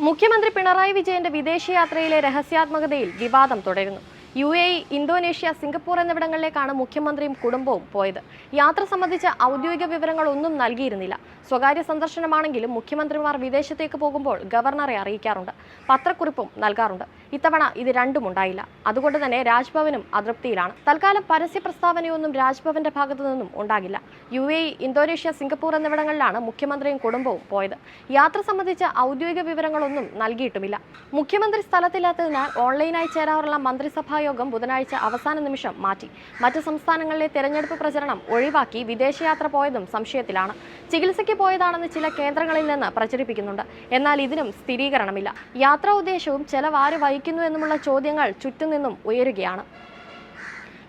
മുഖ്യമന്ത്രി പിണറായി വിജയന്റെ വിദേശയാത്രയിലെ രഹസ്യാത്മകതയിൽ വിവാദം തുടരുന്നു യു എ ഇന്തോനേഷ്യ സിംഗപ്പൂർ എന്നിവിടങ്ങളിലേക്കാണ് മുഖ്യമന്ത്രിയും കുടുംബവും പോയത്. യാത്ര സംബന്ധിച്ച ഔദ്യോഗിക വിവരങ്ങളൊന്നും നൽകിയിരുന്നില്ല. സ്വകാര്യ സന്ദർശനമാണെങ്കിലും മുഖ്യമന്ത്രിമാർ വിദേശത്തേക്ക് പോകുമ്പോൾ ഗവർണറെ അറിയിക്കാറുണ്ട്. പത്രക്കുറിപ്പും നൽകാറുണ്ട്. ഇത്തവണ ഇത് രണ്ടും ഉണ്ടായില്ല. അതുകൊണ്ട് തന്നെ രാജ്ഭവനും അതൃപ്തിയിലാണ്. തൽക്കാലം പരസ്യ പ്രസ്താവനയൊന്നും രാജ്ഭവന്റെ ഭാഗത്തു നിന്നും ഉണ്ടാകില്ല. യു എ ഇന്തോനേഷ്യ സിംഗപ്പൂർ എന്നിവിടങ്ങളിലാണ് മുഖ്യമന്ത്രിയും കുടുംബവും പോയത്. യാത്ര സംബന്ധിച്ച ഔദ്യോഗിക വിവരങ്ങളൊന്നും നൽകിയിട്ടുമില്ല. മുഖ്യമന്ത്രി സ്ഥലത്തില്ലാത്തതിനാൽ ഓൺലൈനായി ചേരാറുള്ള മന്ത്രിസഭാ യോഗം ബുധനാഴ്ച അവസാന നിമിഷം മാറ്റി. മറ്റ് സംസ്ഥാനങ്ങളിലെ തെരഞ്ഞെടുപ്പ് പ്രചരണം ഒഴിവാക്കി വിദേശയാത്ര പോയതും സംശയത്തിലാണ്. ചികിത്സയ്ക്ക് പോയതാണെന്ന് ചില കേന്ദ്രങ്ങളിൽ നിന്ന് പ്രചരിപ്പിക്കുന്നുണ്ട്. എന്നാൽ ഇതിനും സ്ഥിരീകരണമില്ല. യാത്രാ ഉദ്ദേശവും ചെലവ് ആര് വഹിക്കുന്നു എന്നുമുള്ള ചോദ്യങ്ങൾ ചുറ്റുനിന്നും ഉയരുകയാണ്.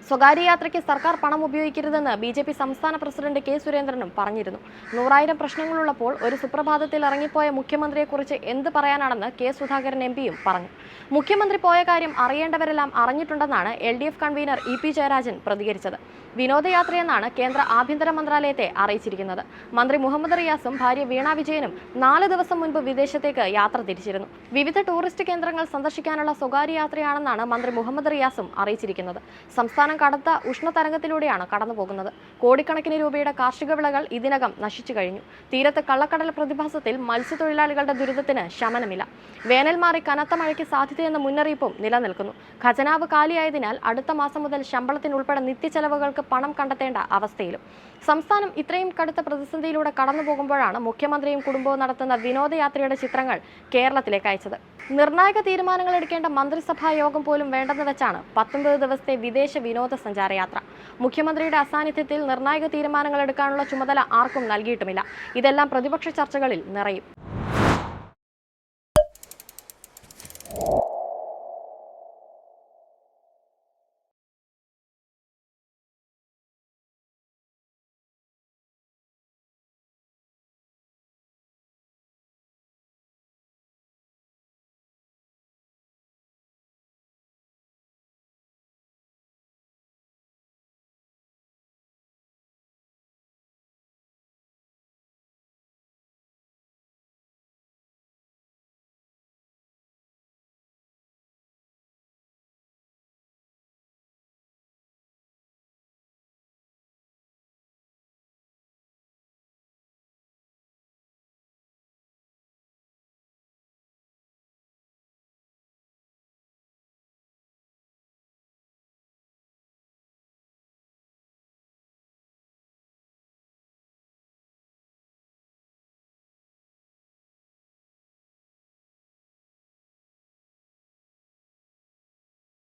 സ്വകാര്യ യാത്രയ്ക്ക് സർക്കാർ പണം ഉപയോഗിക്കരുതെന്ന് ബി ജെ പി സംസ്ഥാന പ്രസിഡന്റ് കെ സുരേന്ദ്രനും പറഞ്ഞിരുന്നു. നൂറായിരം പ്രശ്നങ്ങളുള്ളപ്പോൾ ഒരു സുപ്രഭാതത്തിൽ ഇറങ്ങിപ്പോയ മുഖ്യമന്ത്രിയെക്കുറിച്ച് എന്ത് പറയാനാണെന്ന് കെ സുധാകരൻ എം പിയും പറഞ്ഞു. മുഖ്യമന്ത്രി പോയ കാര്യം അറിയേണ്ടവരെല്ലാം അറിഞ്ഞിട്ടുണ്ടെന്നാണ് L D F convener E P Jayarajan പ്രതികരിച്ചത്. വിനോദയാത്രയെന്നാണ് കേന്ദ്ര ആഭ്യന്തര മന്ത്രാലയത്തെ അറിയിച്ചിരിക്കുന്നത്. മന്ത്രി മുഹമ്മദ് റിയാസും ഭാര്യ വീണ വിജയനും നാല് ദിവസം മുൻപ് വിദേശത്തേക്ക് യാത്ര തിരിച്ചിരുന്നു. വിവിധ ടൂറിസ്റ്റ് കേന്ദ്രങ്ങൾ സന്ദർശിക്കാനുള്ള സ്വകാര്യ യാത്രയാണെന്നാണ് മന്ത്രി മുഹമ്മദ് റിയാസും അറിയിച്ചിരിക്കുന്നത്. സംസ്ഥാനം കടുത്ത ഉഷ്ണതരംഗത്തിലൂടെയാണ് കടന്നു പോകുന്നത് കോടിക്കണക്കിന് രൂപയുടെ കാർഷിക വിളകൾ ഇതിനകം നശിച്ചു കഴിഞ്ഞു. തീരത്ത് കള്ളക്കടൽ പ്രതിഭാസത്തിൽ മത്സ്യത്തൊഴിലാളികളുടെ ദുരിതത്തിന് ശമനമില്ല. വേനൽ മാറി കനത്ത മഴയ്ക്ക് സാധ്യതയെന്ന മുന്നറിയിപ്പും നിലനിൽക്കുന്നു. ഖജനാവ് കാലിയായതിനാൽ അടുത്ത മാസം മുതൽ ശമ്പളത്തിനുൾപ്പെടെ നിത്യചെലവുകൾക്ക് പണം കണ്ടെത്തേണ്ട അവസ്ഥയിലും. സംസ്ഥാനം ഇത്രയും കടുത്ത പ്രതിസന്ധിയിലൂടെ കടന്നു പോകുമ്പോഴാണ് മുഖ്യമന്ത്രിയും കുടുംബവും നടത്തുന്ന വിനോദയാത്രയുടെ ചിത്രങ്ങൾ കേരളത്തിലേക്ക് അയച്ചത്. നിർണായക തീരുമാനങ്ങൾ എടുക്കേണ്ട മന്ത്രിസഭാ യോഗം പോലും വേണ്ടെന്ന് വെച്ചാണ് പത്തൊൻപത് ദിവസത്തെ വിദേശ വിനോദസഞ്ചാര യാത്ര മുഖ്യമന്ത്രിയുടെ അസാന്നിധ്യത്തിൽ നിർണായക തീരുമാനങ്ങൾ എടുക്കാനുള്ള ചുമതല ആർക്കും നൽകിയിട്ടുമില്ല. ഇതെല്ലാം പ്രതിപക്ഷ ചർച്ചകളിൽ നിറയും.